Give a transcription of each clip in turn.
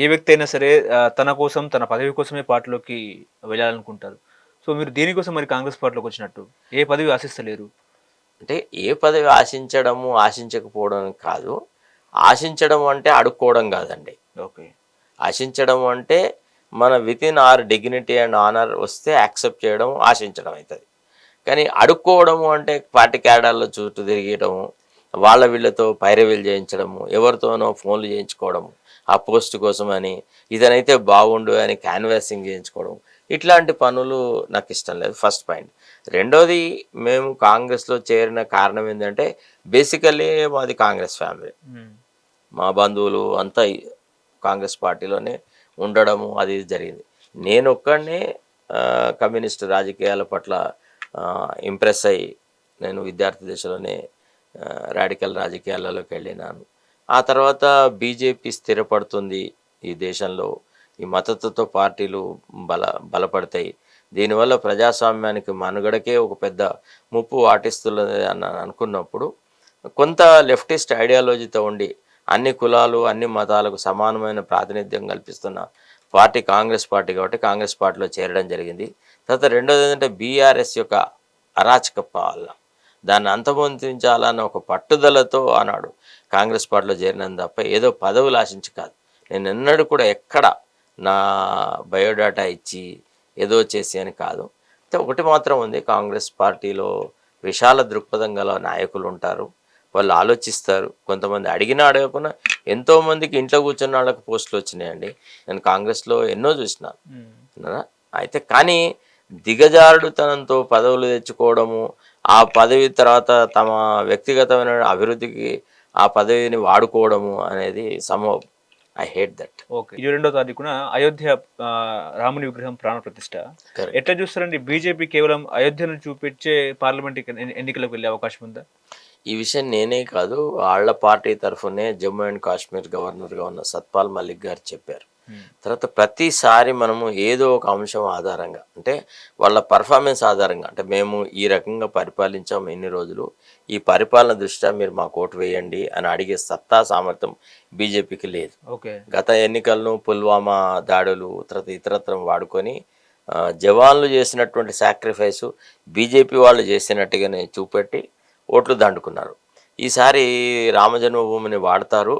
ఏ వ్యక్తి అయినా సరే తన కోసం తన పదవి కోసమే పార్టీలోకి వెళ్ళాలనుకుంటారు. సో మీరు దేనికోసం మరి కాంగ్రెస్ పార్టీలోకి వచ్చినట్టు? ఏ పదవి ఆశిస్తలేరు? అంటే ఏ పదవి ఆశించడము ఆశించకపోవడం కాదు. ఆశించడం అంటే అడుక్కోవడం కాదండి. ఓకే. ఆశించడం అంటే మన within our dignity and honour వస్తే యాక్సెప్ట్ చేయడం ఆశించడం అవుతుంది కానీ అడుక్కోవడము అంటే పార్టీ క్యాడర్లో చుట్టూ తిరిగడము వాళ్ళ వీళ్ళతో పైరవీలు చేయించడము ఎవరితోనో ఫోన్లు చేయించుకోవడము ఆ పోస్ట్ కోసం అని ఇదనైతే బాగుండు అని క్యాన్వాసింగ్ చేయించుకోవడం ఇట్లాంటి పనులు నాకు ఇష్టం లేదు. ఫస్ట్ పాయింట్ రెండోది మేము కాంగ్రెస్లో చేరిన కారణం ఏంటంటే బేసికల్లీ మాది కాంగ్రెస్ ఫ్యామిలీ మా బంధువులు అంతా కాంగ్రెస్ పార్టీలోనే ఉండడము అది జరిగింది. నేను ఒక్కడనే కమ్యూనిస్ట్ రాజకీయాల పట్ల ఇంప్రెస్ అయ్యి నేను విద్యార్థి దశలోనే రాడికల్ రాజకీయాలలోకి వెళ్ళినాను. ఆ తర్వాత బీజేపీ స్థిరపడుతుంది ఈ దేశంలో. ఈ మతతత్వ పార్టీలు బల బలపడతాయి. దీనివల్ల ప్రజాస్వామ్యానికి మనుగడకే ఒక పెద్ద ముప్పు వాటిస్తున్నది అని అనుకున్నప్పుడు కొంత లెఫ్టిస్ట్ ఐడియాలజీతో ఉండి అన్ని కులాలు అన్ని మతాలకు సమానమైన ప్రాతినిధ్యం కల్పిస్తున్న పార్టీ కాంగ్రెస్ పార్టీ కాబట్టి కాంగ్రెస్ పార్టీలో చేరడం జరిగింది. తర్వాత రెండోది ఏంటంటే బీఆర్ఎస్ యొక్క అరాచక పాలన. దాన్ని అంతమొందించాలన్న ఒక పట్టుదలతో ఆనాడు కాంగ్రెస్ పార్టీలో చేరినందు తప్ప ఏదో పదవులు ఆశించి కాదు. నేను ఎన్నడూ కూడా ఎక్కడ నా బయోడాటా ఇచ్చి ఏదో చేసి అని కాదు. అయితే ఒకటి మాత్రం ఉంది కాంగ్రెస్ పార్టీలో విశాల దృక్పథం గల నాయకులు ఉంటారు. వాళ్ళు ఆలోచిస్తారు. కొంతమంది అడిగినా అడగకుండా ఎంతో మందికి ఇంట్లో కూర్చున్న వాళ్ళకి పోస్టులు వచ్చినాయండి. నేను కాంగ్రెస్లో ఎన్నో చూసినాను? అయితే కానీ దిగజారుడుతనంతో పదవులు తెచ్చుకోవడము ఆ పదవి తర్వాత తమ వ్యక్తిగతమైన అభివృద్ధికి ఆ పదవిని వాడుకోవడము అనేది సంభవం ఐ హేట్ దట్ ఓకే ఇరవై రెండో తారీఖున అయోధ్య రాముని విగ్రహం ప్రాణ ప్రతిష్ట. ఎట్లా చూస్తారండి? బీజేపీ కేవలం అయోధ్యను చూపించే పార్లమెంట్ ఎన్ని- ఎన్నికలకు వెళ్ళే అవకాశం ఉందా? ఈ విషయం నేనే కాదు వాళ్ళ పార్టీ తరఫునే జమ్మూ అండ్ కాశ్మీర్ గవర్నర్గా ఉన్న సత్పాల్ మలిక్ గారు చెప్పారు. తర్వాత ప్రతిసారి మనము ఏదో ఒక అంశం ఆధారంగా అంటే వాళ్ళ పర్ఫార్మెన్స్ ఆధారంగా అంటే మేము ఈ రకంగా పరిపాలించాము ఎన్ని రోజులు ఈ పరిపాలన దృష్ట్యా మీరు మాకు ఓటు వేయండి అని అడిగే సత్తా సామర్థ్యం బీజేపీకి లేదు. ఓకే. గత ఎన్నికలను పుల్వామా దాడులు తర్వాత ఇతరత్రం వాడుకొని జవాన్లు చేసినటువంటి సాక్రిఫైసు బీజేపీ వాళ్ళు చేసినట్టుగానే చూపెట్టి ఓట్లు దండుకున్నారు. ఈసారి రామజన్మభూమిని వాడతారు.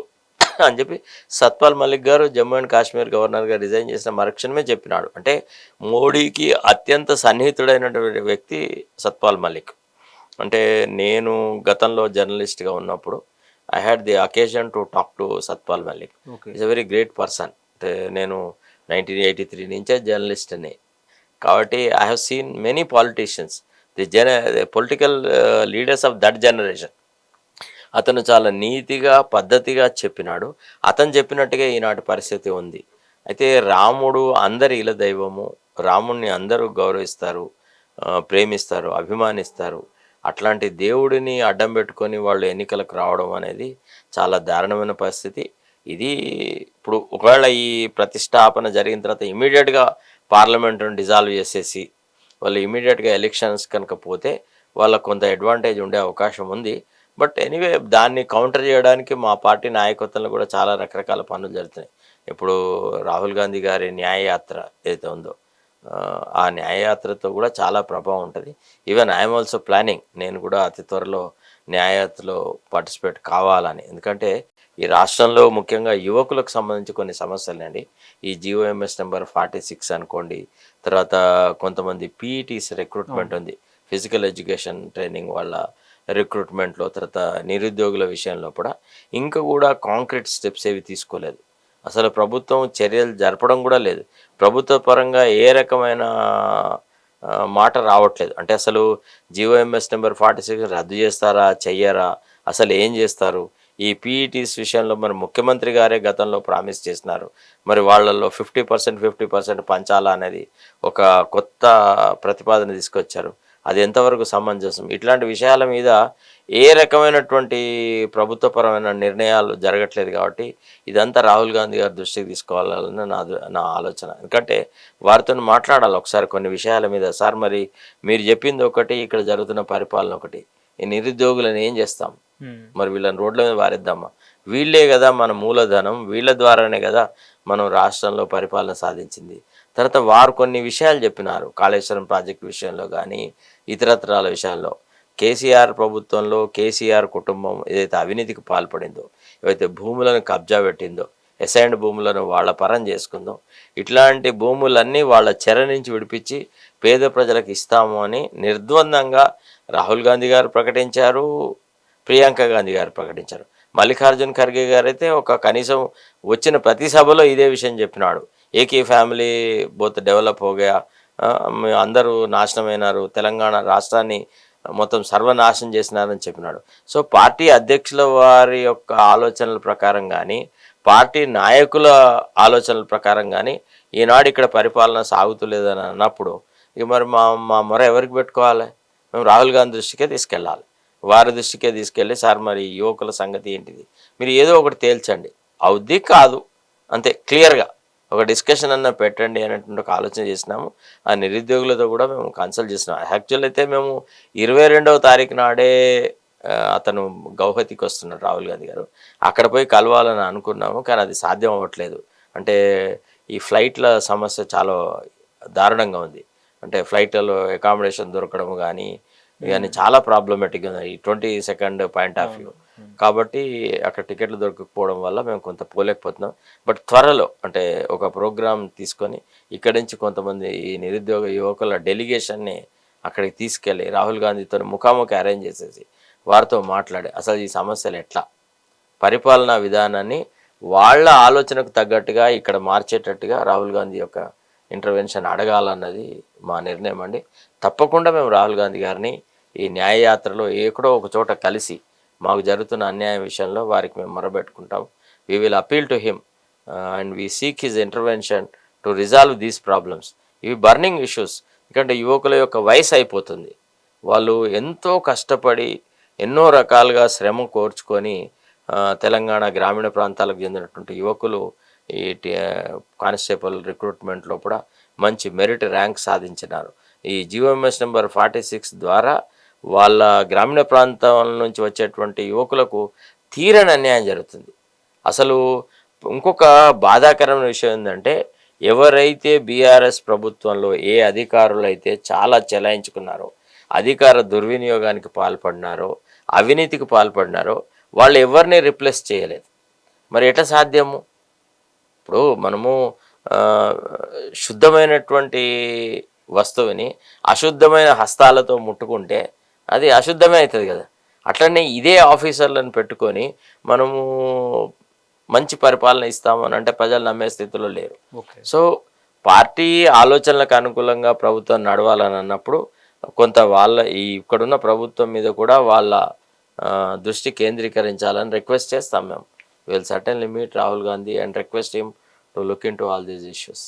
అని చెప్పి సత్పాల్ మలిక్ గారు జమ్మూ అండ్ కాశ్మీర్ గవర్నర్గా రిజైన్ చేసిన మరుక్షణమే చెప్పినాడు. అంటే మోడీకి అత్యంత సన్నిహితుడైనటువంటి వ్యక్తి సత్పాల్ మలిక్ అంటే నేను గతంలో జర్నలిస్ట్గా ఉన్నప్పుడు I had the occasion to talk to Satpal Malik is a very great person అంటే నేను నైన్టీన్ ఎయిటీ త్రీ నుంచే జర్నలిస్ట్ని కాబట్టి I have seen many politicians the జన political leaders of that generation అతను చాలా నీతిగా పద్ధతిగా చెప్పినాడు. అతను చెప్పినట్టుగా ఈనాటి పరిస్థితి ఉంది. అయితే రాముడు అందరి ఇల దైవము రాముణ్ణి అందరూ గౌరవిస్తారు ప్రేమిస్తారు అభిమానిస్తారు. అట్లాంటి దేవుడిని అడ్డం పెట్టుకొని వాళ్ళు ఎన్నికలకు రావడం అనేది చాలా దారుణమైన పరిస్థితి. ఇది ఇప్పుడు ఒకవేళ ఈ ప్రతిష్టాపన జరిగిన తర్వాత ఇమీడియట్గా పార్లమెంటును డిజాల్వ్ చేసేసి వాళ్ళు ఇమీడియట్గా ఎలక్షన్స్ కనుక పోతే వాళ్ళకు కొంత అడ్వాంటేజ్ ఉండే అవకాశం ఉంది. బట్ ఎనీవే దాన్ని కౌంటర్ చేయడానికి మా పార్టీ నాయకత్వంలో కూడా చాలా రకరకాల పనులు జరుగుతున్నాయి. ఇప్పుడు రాహుల్ గాంధీ గారి న్యాయయాత్ర ఏదైతే ఉందో ఆ, న్యాయయాత్రతో కూడా చాలా ప్రభావం ఉంటుంది. ఈవెన్ ఐఎమ్ ఆల్సో ప్లానింగ్ నేను కూడా అతి త్వరలో న్యాయయాత్రలో పార్టిసిపేట్ కావాలని. ఎందుకంటే ఈ రాష్ట్రంలో ముఖ్యంగా యువకులకు సంబంధించి కొన్ని సమస్యలండి ఈ జిఓఎంఎస్ నెంబర్ ఫార్టీ సిక్స్ అనుకోండి తర్వాత కొంతమంది పీఈటీస్ రిక్రూట్మెంట్ ఉంది. ఫిజికల్ ఎడ్యుకేషన్ ట్రైనింగ్ వాళ్ళ రిక్రూట్మెంట్లో తర్వాత నిరుద్యోగుల విషయంలో కూడా. ఇంకా కూడా కాంక్రీట్ స్టెప్స్ ఏవి తీసుకోలేదు. అసలు ప్రభుత్వం చర్యలు జరపడం కూడా లేదు. ప్రభుత్వ పరంగా ఏ రకమైన మాట రావట్లేదు. అంటే అసలు జిఓఎంఎస్ నెంబర్ ఫార్టీ సిక్స్ రద్దు చేస్తారా చెయ్యరా అసలు ఏం చేస్తారు? ఈ పీఈటీస్ విషయంలో మరి ముఖ్యమంత్రి గారే గతంలో ప్రామిస్ చేసినారు. మరి వాళ్ళల్లో ఫిఫ్టీ పర్సెంట్ ఫిఫ్టీ పర్సెంట్ పంచాలా అనేది ఒక కొత్త ప్రతిపాదన తీసుకొచ్చారు. అది ఎంతవరకు సమంజసం? ఇట్లాంటి విషయాల మీద ఏ రకమైనటువంటి ప్రభుత్వపరమైన నిర్ణయాలు జరగట్లేదు కాబట్టి ఇదంతా రాహుల్ గాంధీ గారి దృష్టికి తీసుకోవాలని నా నా ఆలోచన. ఎందుకంటే వారితో మాట్లాడాలి ఒకసారి కొన్ని విషయాల మీద. సార్ మరి మీరు చెప్పింది ఒకటి ఇక్కడ జరుగుతున్న పరిపాలన ఒకటి. ఈ నిరుద్యోగులను ఏం చేస్తాం. మరి వీళ్ళని రోడ్ల మీద వారిద్దామా? వీళ్ళే కదా మన మూలధనం వీళ్ళ ద్వారానే కదా మనం రాష్ట్రంలో పరిపాలన సాధించింది. తర్వాత వారు కొన్ని విషయాలు చెప్పినారు. కాళేశ్వరం ప్రాజెక్టు విషయంలో కానీ ఇతరత్రాల విషయాల్లో కేసీఆర్ ప్రభుత్వంలో కేసీఆర్ కుటుంబం ఏదైతే అవినీతికి పాల్పడిందో ఏవైతే భూములను కబ్జా పెట్టిందో ఎసైన్డ్ భూములను వాళ్ళ పరం చేసుకుందో ఇట్లాంటి భూములన్నీ వాళ్ళ చెర నుంచి విడిపించి పేద ప్రజలకు ఇస్తాము అని నిర్ద్వందంగా రాహుల్ గాంధీ గారు ప్రకటించారు ప్రియాంక గాంధీ గారు ప్రకటించారు. మల్లికార్జున్ ఖర్గే గారు అయితే ఒక కనీసం వచ్చిన ప్రతి సభలో ఇదే విషయం చెప్పినాడు. ఏకీ ఫ్యామిలీ బోత్ డెవలప్ హోగా అందరూ నాశనమైనారు. తెలంగాణ రాష్ట్రాన్ని మొత్తం సర్వనాశనం చేసినారని చెప్పినాడు. సో పార్టీ అధ్యక్షుల వారి యొక్క ఆలోచనల ప్రకారం కానీ పార్టీ నాయకుల ఆలోచనల ప్రకారం కానీ ఈనాడు ఇక్కడ పరిపాలన సాగుతులేదని అన్నప్పుడు ఇక మరి మా మా మొర ఎవరికి పెట్టుకోవాలి? మేము రాహుల్ గాంధీ దృష్టికే తీసుకెళ్ళాలి. వారి దృష్టికే తీసుకెళ్ళి సార్ మరి యువకుల సంగతి ఏంటిది? మీరు ఏదో ఒకటి తేల్చండి. అవుద్ది కాదు. అంతే క్లియర్గా. ఒక డిస్కషన్ అన్న పెట్టండి అనేటువంటి ఒక ఆలోచన చేసినాము. ఆ నిరుద్యోగులతో కూడా మేము కన్సల్ట్ చేసినాం. యాక్చువల్ అయితే మేము ఇరవై రెండవ తారీఖు నాడే అతను గౌహతికి వస్తున్నాడు రాహుల్ గాంధీ గారు. అక్కడ పోయి కలవాలని అనుకున్నాము కానీ అది సాధ్యం అవ్వట్లేదు. అంటే ఈ ఫ్లైట్ల సమస్య చాలా దారుణంగా ఉంది. అంటే ఫ్లైట్లలో అకామిడేషన్ దొరకడం కానీ ఇవన్నీ చాలా ప్రాబ్లమేటిక్ ఉంది ఈ twenty second point of view కాబట్టి అక్కడ టికెట్లు దొరకకపోవడం వల్ల మేము కొంత పోలేకపోతున్నాం. బట్ త్వరలో అంటే ఒక ప్రోగ్రామ్ తీసుకొని ఇక్కడి నుంచి కొంతమంది ఈ నిరుద్యోగ యువకుల డెలిగేషన్ని అక్కడికి తీసుకెళ్ళి రాహుల్ గాంధీతో ముఖాముఖి అరేంజ్ చేసేసి వారితో మాట్లాడి అసలు ఈ సమస్యలు ఎట్లా? పరిపాలనా విధానాన్ని వాళ్ళ ఆలోచనకు తగ్గట్టుగా ఇక్కడ మార్చేటట్టుగా రాహుల్ గాంధీ యొక్క ఇంటర్వెన్షన్ అడగాలన్నది మా నిర్ణయం అండి. తప్పకుండా మేము రాహుల్ గాంధీ గారిని ఈ న్యాయయాత్రలో ఎక్కడో ఒక చోట కలిసి మాకు జరుగుతున్న అన్యాయం విషయంలో వారికి మేము మొరబెట్టుకుంటాం. We will appeal to him and we seek his intervention to resolve these problems ఇవి బర్నింగ్ ఇష్యూస్ ఎందుకంటే యువకుల యొక్క వయసు అయిపోతుంది. వాళ్ళు ఎంతో కష్టపడి ఎన్నో రకాలుగా శ్రమ కోర్చుకొని తెలంగాణ గ్రామీణ ప్రాంతాలకు చెందినటువంటి యువకులు ఈ కానిస్టేబుల్ రిక్రూట్మెంట్లో కూడా మంచి మెరిట్ ర్యాంక్ సాధించినారు. ఈ జీవోఎంఎస్ నెంబర్ ఫార్టీ సిక్స్ ద్వారా వాళ్ళ గ్రామీణ ప్రాంతం నుంచి వచ్చేటువంటి యువకులకు తీరని అన్యాయం జరుగుతుంది. అసలు ఇంకొక బాధాకరమైన విషయం ఏంటంటే ఎవరైతే బీఆర్ఎస్ ప్రభుత్వంలో ఏ అధికారులు అయితే చాలా చెలాయించుకున్నారో అధికార దుర్వినియోగానికి పాల్పడినారో అవినీతికి పాల్పడినారో వాళ్ళు ఎవరిని రిప్లేస్ చేయలేదు. మరి ఎట్లా సాధ్యము? ఇప్పుడు మనము శుద్ధమైనటువంటి వస్తువుని అశుద్ధమైన హస్తాలతో ముట్టుకుంటే అది అశుద్ధమే అవుతుంది కదా. అట్లనే ఇదే ఆఫీసర్లను పెట్టుకొని మనము మంచి పరిపాలన ఇస్తామని అంటే ప్రజలు నమ్మే స్థితిలో లేరు. ఓకే. సో పార్టీ ఆలోచనలకు అనుకూలంగా ప్రభుత్వం నడవాలని అన్నప్పుడు కొంత వాళ్ళ ఈ ఇక్కడున్న ప్రభుత్వం మీద కూడా వాళ్ళ దృష్టి కేంద్రీకరించాలని రిక్వెస్ట్ చేస్తాం మేము. Will certainly meet Rahul Gandhi and request him to look in to all these issues